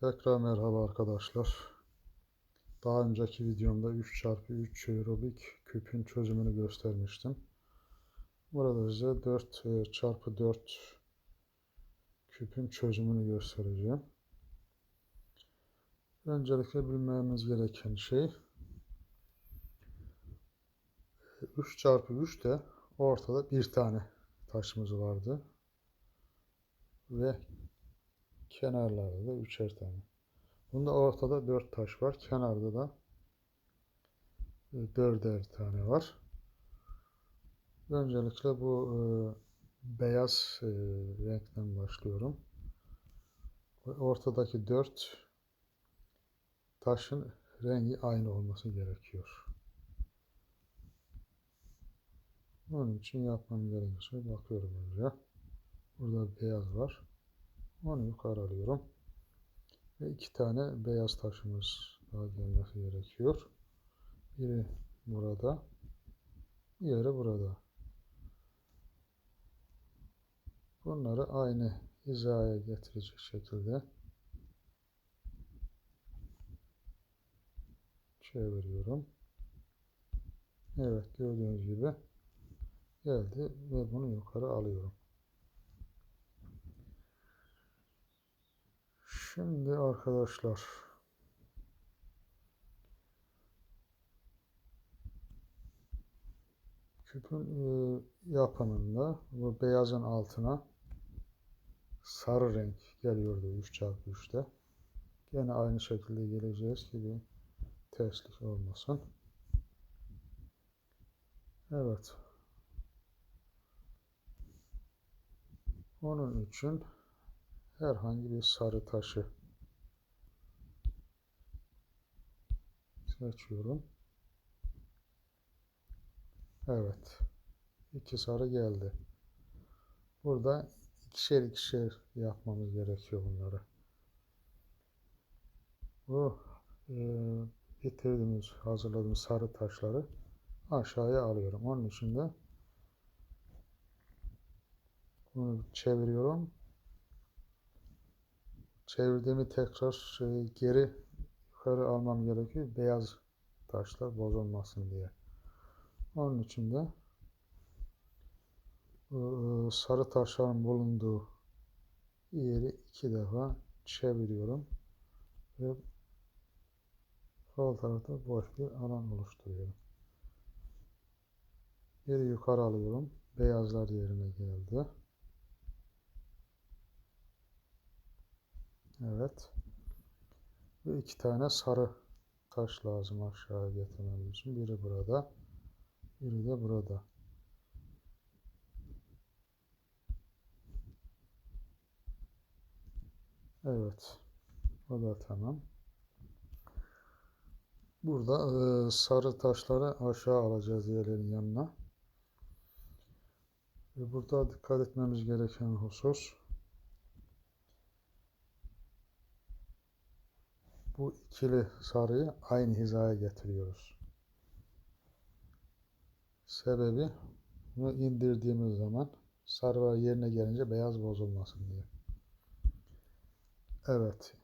Tekrar merhaba arkadaşlar. Daha önceki videomda 3x3 Rubik küpün çözümünü göstermiştim. Burada size 4x4 küpün çözümünü göstereceğim. Öncelikle bilmemiz gereken şey 3x3'te ortada bir tane taşımız vardı. Ve kenarlarda da üçer tane. Bunda ortada dört taş var. Kenarda da e, dörder tane var. Öncelikle bu e, beyaz e, renkten başlıyorum. Ortadaki dört taşın rengi aynı olması gerekiyor. Onun için yapmam gerekirse bakıyorum önce. Burada beyaz var. Onu yukarı alıyorum. Ve iki tane beyaz taşımız daha gelmesi gerekiyor. Biri burada. Diğeri burada. Bunları aynı hizaya getirecek şekilde çeviriyorum. Evet gördüğünüz gibi geldi ve bunu yukarı alıyorum. Şimdi arkadaşlar küpün e, yapımında bu beyazın altına sarı renk geliyordu 3x3'te. Gene aynı şekilde geleceğiz ki bir terslik olmasın. Evet. Onun için herhangi bir sarı taşı seçiyorum. Evet. İki sarı geldi. Burada ikişer ikişer yapmamız gerekiyor bunları. Bu e, getirdiğimiz, hazırladığımız sarı taşları aşağıya alıyorum. Onun için de bunu çeviriyorum çevirdiğimi tekrar e, geri yukarı almam gerekiyor. Beyaz taşlar bozulmasın diye. Onun için de e, sarı taşların bulunduğu yeri iki defa çeviriyorum ve sol tarafta boş bir alan oluşturuyorum. Geri yukarı alıyorum. Beyazlar yerine geldi. Evet. Ve iki tane sarı taş lazım aşağıya getirmemiz için. Biri burada. Biri de burada. Evet. O da tamam. Burada e, sarı taşları aşağı alacağız yerlerin yanına. Ve burada dikkat etmemiz gereken husus bu ikili sarıyı aynı hizaya getiriyoruz. Sebebi bunu indirdiğimiz zaman sarılar yerine gelince beyaz bozulmasın diye. Evet.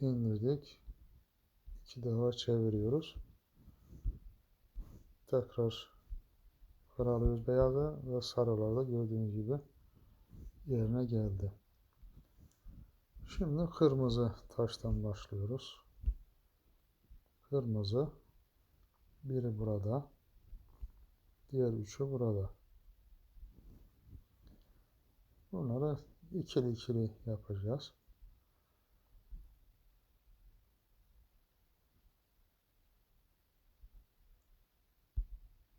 indirdik. İki defa çeviriyoruz. Tekrar karalıyoruz beyazı ve sarılar da gördüğünüz gibi yerine geldi. Şimdi kırmızı taştan başlıyoruz. Kırmızı biri burada. Diğer üçü burada. Bunları ikili ikili yapacağız.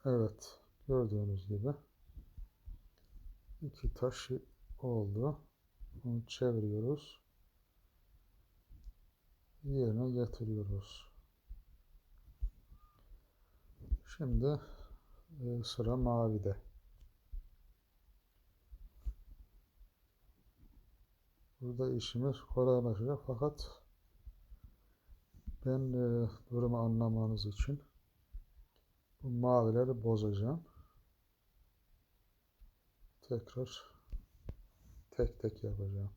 Evet. Gördüğünüz gibi iki taş oldu. Bunu çeviriyoruz yerine getiriyoruz. Şimdi e, sıra mavide. Burada işimiz kolaylaşacak fakat ben e, durumu anlamanız için bu mavileri bozacağım. Tekrar tek tek yapacağım.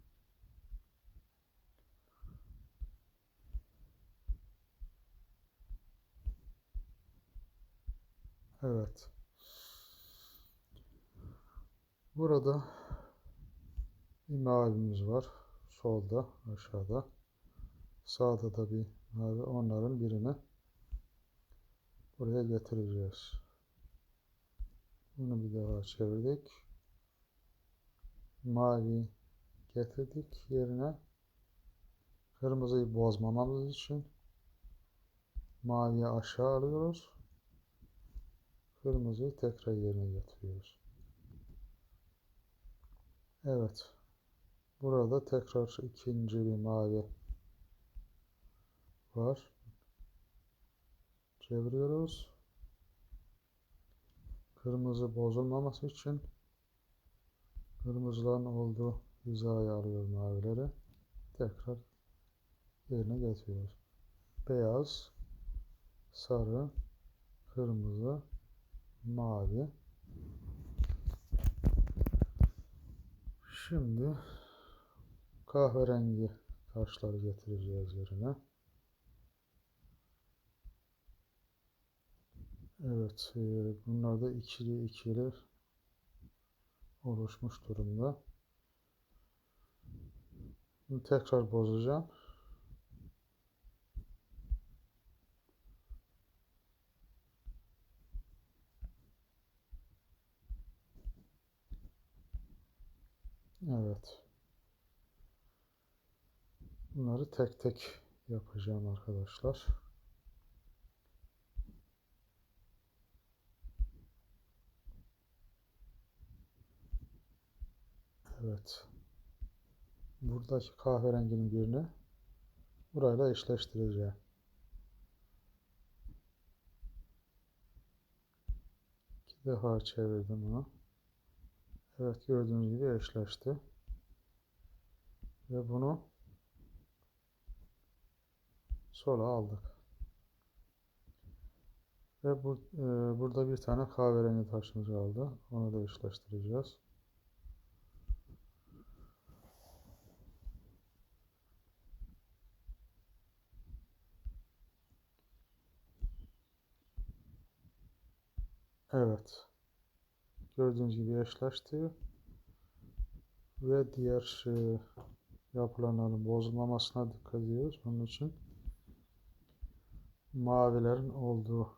Evet. Burada bir mavimiz var. Solda, aşağıda. Sağda da bir mavi. Onların birini buraya getireceğiz. Bunu bir daha çevirdik. Mavi getirdik yerine. Kırmızıyı bozmamamız için maviyi aşağı alıyoruz. Kırmızıyı tekrar yerine getiriyoruz. Evet. Burada tekrar ikinci bir mavi var. Çeviriyoruz. Kırmızı bozulmaması için kırmızıların olduğu hizaya alıyoruz mavileri. Tekrar yerine getiriyoruz. Beyaz, sarı, kırmızı, mavi. Şimdi kahverengi taşları getireceğiz yerine. Evet, e, bunlar da ikili ikili oluşmuş durumda. Bunu tekrar bozacağım. Evet. Bunları tek tek yapacağım arkadaşlar. Evet. Buradaki kahverenginin birini burayla eşleştireceğim. İki defa çevirdim bunu. Evet gördüğünüz gibi eşleşti. Ve bunu sola aldık. Ve bu, e, burada bir tane kahverengi taşımız kaldı. Onu da eşleştireceğiz. Evet. Gördüğünüz gibi eşleşti. Ve diğer e, yapılanların bozulmamasına dikkat ediyoruz. Onun için mavilerin olduğu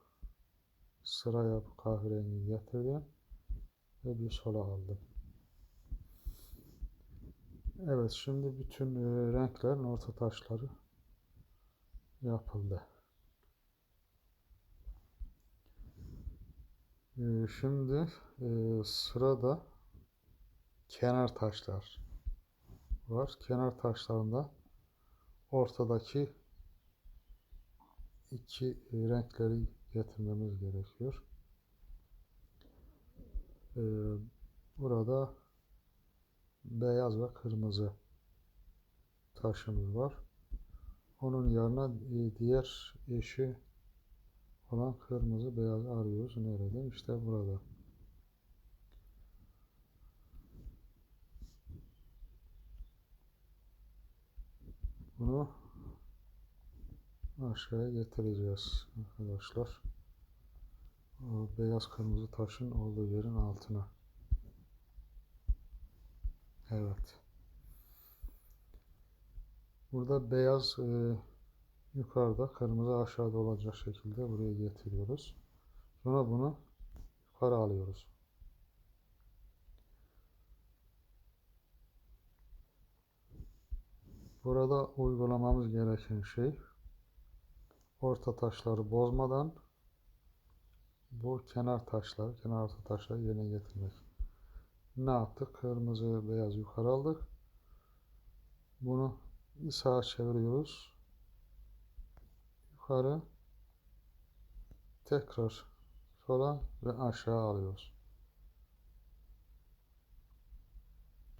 sıraya bu kahverengi getirdim ve bir sola aldım. Evet şimdi bütün e, renklerin orta taşları yapıldı. Şimdi e, sırada kenar taşlar var. Kenar taşlarında ortadaki iki renkleri getirmemiz gerekiyor. Ee, burada beyaz ve kırmızı taşımız var. Onun yanına e, diğer eşi olan kırmızı beyaz arıyoruz. Nerede? İşte burada. Bunu aşağıya getireceğiz arkadaşlar. O beyaz kırmızı taşın olduğu yerin altına. Evet. Burada beyaz e, yukarıda, kırmızı aşağıda olacak şekilde buraya getiriyoruz. Sonra bunu yukarı alıyoruz. Burada uygulamamız gereken şey orta taşları bozmadan bu kenar taşları, kenar orta taşları yerine getirmek. Ne yaptık? Kırmızı, beyaz yukarı aldık. Bunu sağa çeviriyoruz. Yukarı tekrar sola ve aşağı alıyoruz.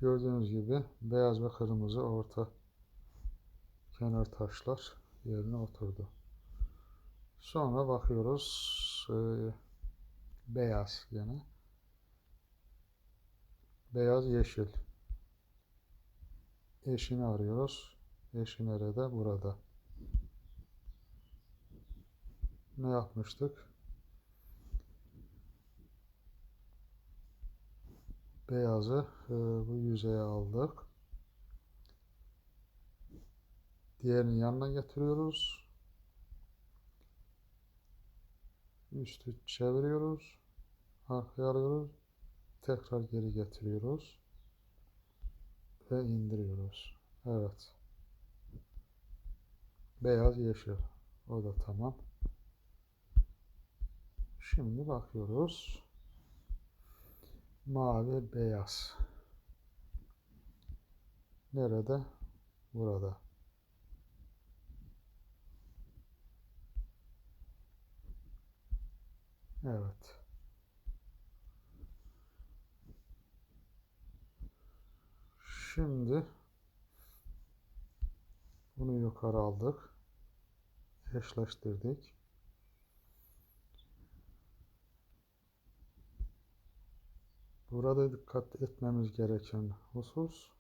Gördüğünüz gibi beyaz ve kırmızı orta kenar taşlar yerine oturdu. Sonra bakıyoruz e, beyaz yine. Beyaz yeşil. Eşini arıyoruz. Eşi nerede? Burada ne yapmıştık? Beyazı e, bu yüzeye aldık. Diğerini yanına getiriyoruz. Üstü çeviriyoruz. Arkaya alıyoruz. Tekrar geri getiriyoruz. Ve indiriyoruz. Evet. Beyaz yeşil. O da tamam. Şimdi bakıyoruz. Mavi beyaz. Nerede? Burada. Evet. Şimdi bunu yukarı aldık. Eşleştirdik. Burada dikkat etmemiz gereken husus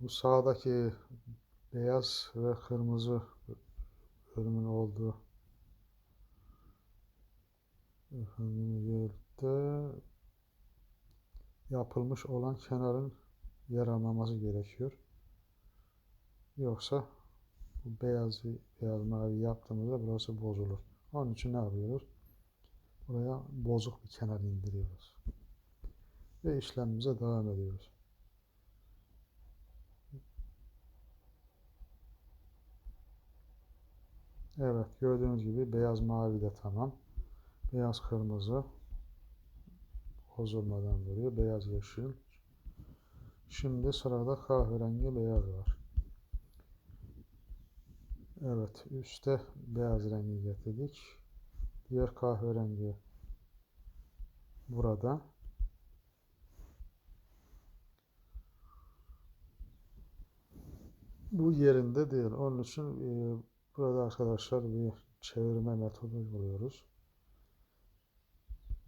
bu sağdaki beyaz ve kırmızı bölümün olduğu yerde yapılmış olan kenarın yer almaması gerekiyor. Yoksa bu beyaz beyaz mavi yaptığımızda burası bozulur. Onun için ne yapıyoruz? Buraya bozuk bir kenar indiriyoruz. Ve işlemimize devam ediyoruz. Evet gördüğünüz gibi beyaz mavi de tamam. Beyaz kırmızı bozulmadan duruyor. Beyaz yeşil. Şimdi sırada kahverengi beyaz var. Evet üstte beyaz rengi getirdik. Diğer kahverengi burada. Bu yerinde değil. Onun için e, burada arkadaşlar bir çevirme metodu uyguluyoruz.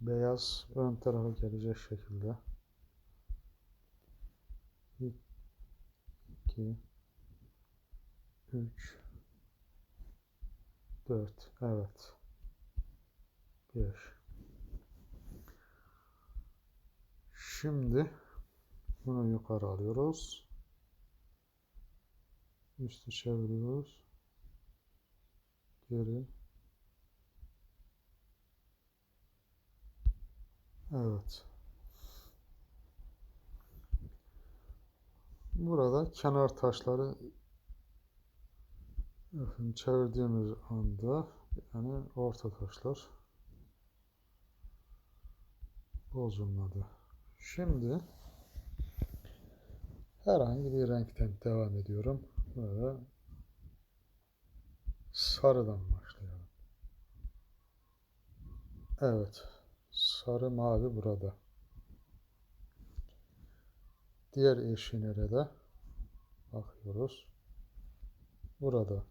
Beyaz ön tarafa gelecek şekilde 2 3 4 evet 5 Şimdi bunu yukarı alıyoruz. Üstü çeviriyoruz. Geri. Evet. Burada kenar taşları çevirdiğimiz anda yani orta taşlar bozulmadı. Şimdi herhangi bir renkten devam ediyorum. Böyle sarıdan başlayalım. Evet. Sarı mavi burada. Diğer eşi nerede? Bakıyoruz. Burada.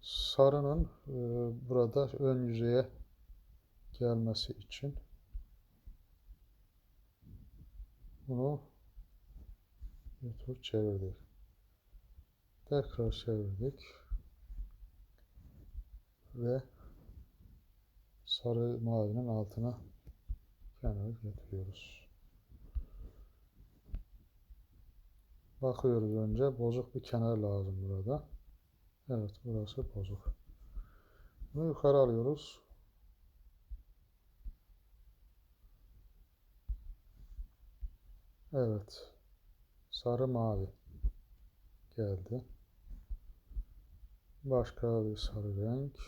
Sarının e, burada ön yüzeye gelmesi için bunu bir tur çevirdik. Tekrar çevirdik. Ve sarı mavinin altına kenara getiriyoruz. Bakıyoruz önce. Bozuk bir kenar lazım burada. Evet burası bozuk. Bunu yukarı alıyoruz. Evet. Sarı mavi geldi. Başka bir sarı renk.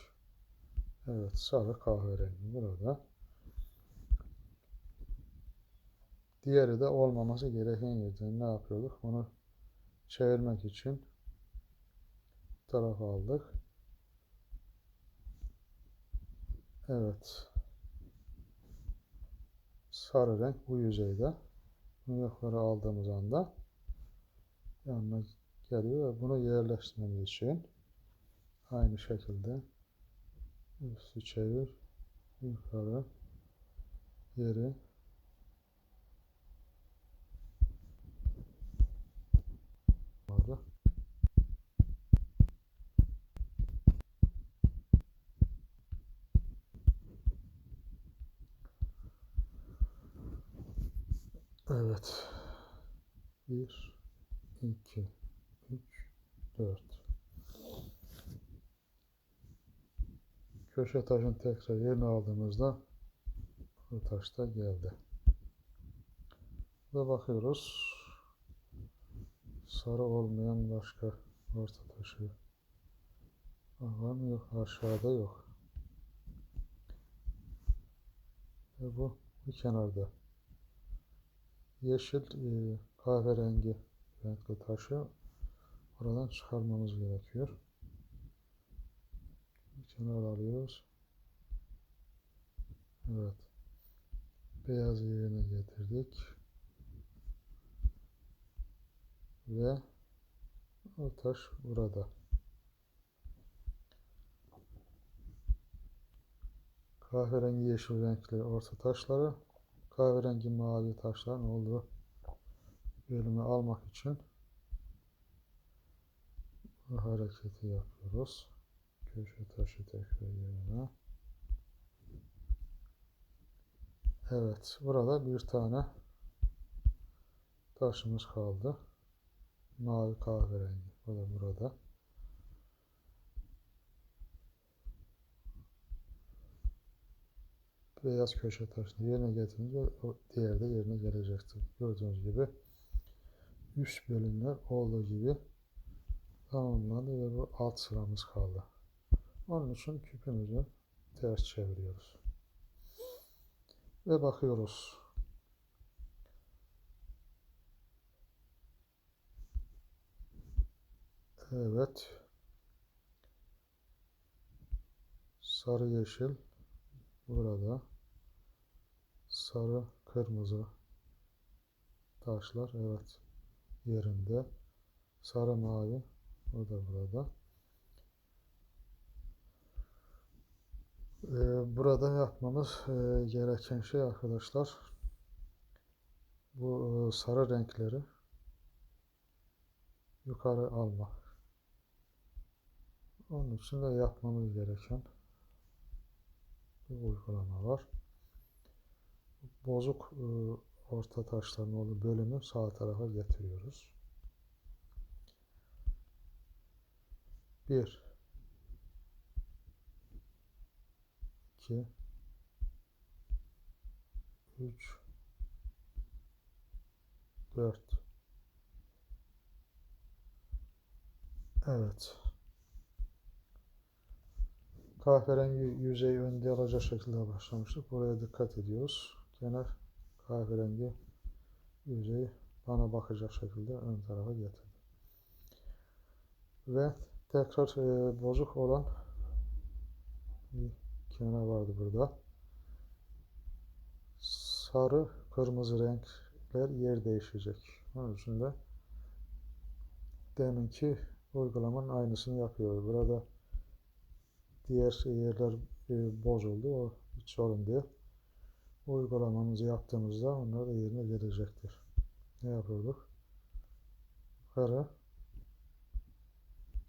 Evet sarı kahverengi burada. Diğeri de olmaması gereken yerden ne yapıyorduk? Bunu çevirmek için tarafa aldık. Evet. Sarı renk bu yüzeyde. Yukarı aldığımız anda yanına geliyor ve bunu yerleştirmemiz için aynı şekilde üstü çevir yukarı geri vardı. Evet. 1, 2, 3, 4. Köşe taşını tekrar yerine aldığımızda bu taş da geldi. Ve bakıyoruz. Sarı olmayan başka orta taşı var mı? Yok. Aşağıda yok. Ve bu bir kenarda. Yeşil e, kahverengi renkli taşı oradan çıkarmamız gerekiyor. Bir kenar alıyoruz. Evet. Beyaz yerine getirdik. Ve o taş burada. Kahverengi yeşil renkli orta taşları kahverengi mavi taşların olduğu bölümü almak için bu hareketi yapıyoruz. Köşe taşı tekrar yerine. Evet, burada bir tane taşımız kaldı. Mavi kahverengi. O da burada. Beyaz köşe taşını yerine getirince o diğer de yerine gelecektir. Gördüğünüz gibi üst bölümler olduğu gibi tamamlandı ve bu alt sıramız kaldı. Onun için küpümüzü ters çeviriyoruz. Ve bakıyoruz. Evet. Sarı yeşil burada. Sarı kırmızı taşlar evet yerinde. Sarı mavi o da burada. Ee, burada yapmamız e, gereken şey arkadaşlar bu e, sarı renkleri yukarı almak. Onun için de yapmamız gereken bir uygulama var. Bozuk e, orta taşların olduğu bölümü sağ tarafa getiriyoruz. 1 2 3 4 Evet. Kahverengi yüzeyi önde alacak şekilde başlamıştık. Buraya dikkat ediyoruz. Kenar kahverengi yüzeyi bana bakacak şekilde ön tarafa getirdim. Ve tekrar e, bozuk olan bir kenar vardı burada. Sarı, kırmızı renkler yer değişecek. Onun için de deminki uygulamanın aynısını yapıyoruz. Burada diğer yerler e, bozuldu. O hiç sorun değil. Uygulamamızı yaptığımızda onlar da yerine gelecektir. Ne yapıyorduk? Kara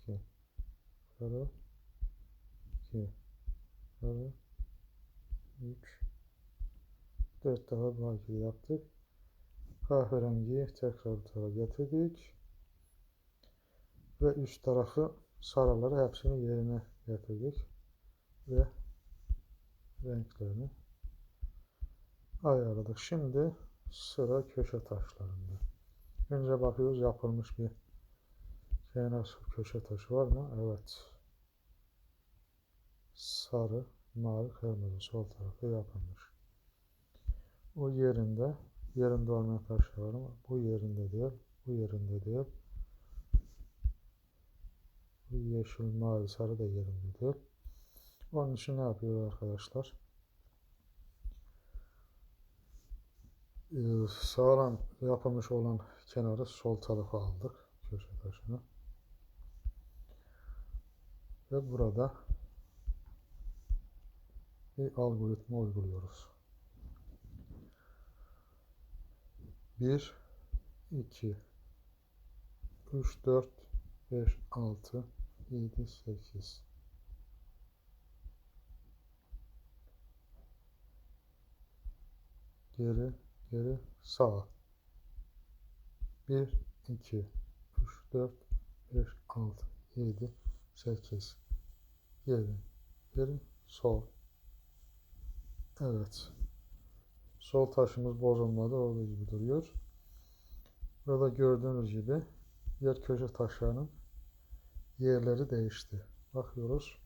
2 Kara 2 Kara 3 4 defa bu hareketi yaptık. Kahverengiyi tekrar tarafa getirdik. Ve üst tarafı sarıları hepsini yerine getirdik. Ve renklerini ayarladık. Şimdi sıra köşe taşlarında. Önce bakıyoruz yapılmış bir kenar köşe taşı var mı? Evet. Sarı, mavi, kırmızı sol tarafı yapılmış. O yerinde, yerinde olmayan taş var mı? Bu yerinde değil, bu yerinde değil. Bu yeşil, mavi, sarı da yerinde değil. Onun için ne yapıyor arkadaşlar? Sağlam yapılmış olan kenarı sol tarafa aldık. Köşe taşını. Ve burada bir algoritma uyguluyoruz. 1 2 3 4 5 6 7 8 geri geri sağa 1, 2, 3, 4, 5, 6, 7, 8. Geri, geri, sol. Evet. Sol taşımız bozulmadı. Olduğu gibi duruyor. Burada gördüğünüz gibi diğer köşe taşlarının yerleri değişti. Bakıyoruz.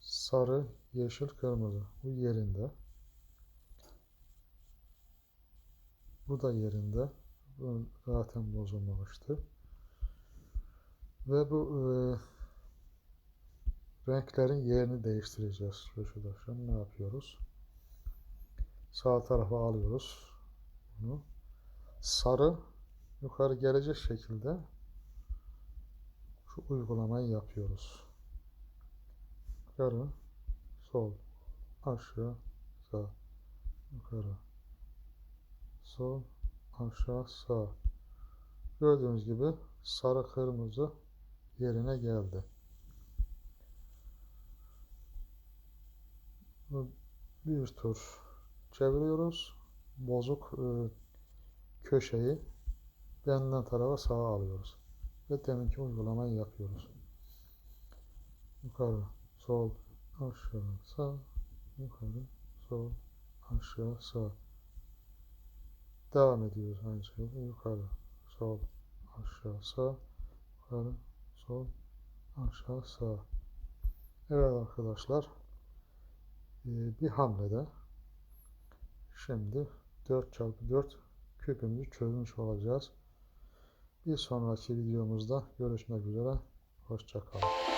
Sarı, yeşil, kırmızı. Bu yerinde. Bu da yerinde. Zaten bozulmamıştı. Ve bu e, renklerin yerini değiştireceğiz. Arkadaşlar ne yapıyoruz? Sağ tarafa alıyoruz. Bunu. Sarı yukarı gelecek şekilde şu uygulamayı yapıyoruz. Yukarı, sol, aşağı, sağ, yukarı, sol, aşağı, sağ. Gördüğünüz gibi sarı kırmızı yerine geldi. Bir tur çeviriyoruz. Bozuk e, köşeyi benden tarafa sağa alıyoruz. Ve deminki uygulamayı yapıyoruz. Yukarı, sol, aşağı, sağ, yukarı, sol, aşağı, sağ. Devam ediyoruz aynı şekilde. Yukarı, sol, aşağı, sağ, yukarı, sol, aşağı, sağ. Evet arkadaşlar. Ee, Bir hamlede şimdi 4x4 küpümüzü çözmüş olacağız. Bir sonraki videomuzda görüşmek üzere. Hoşçakalın.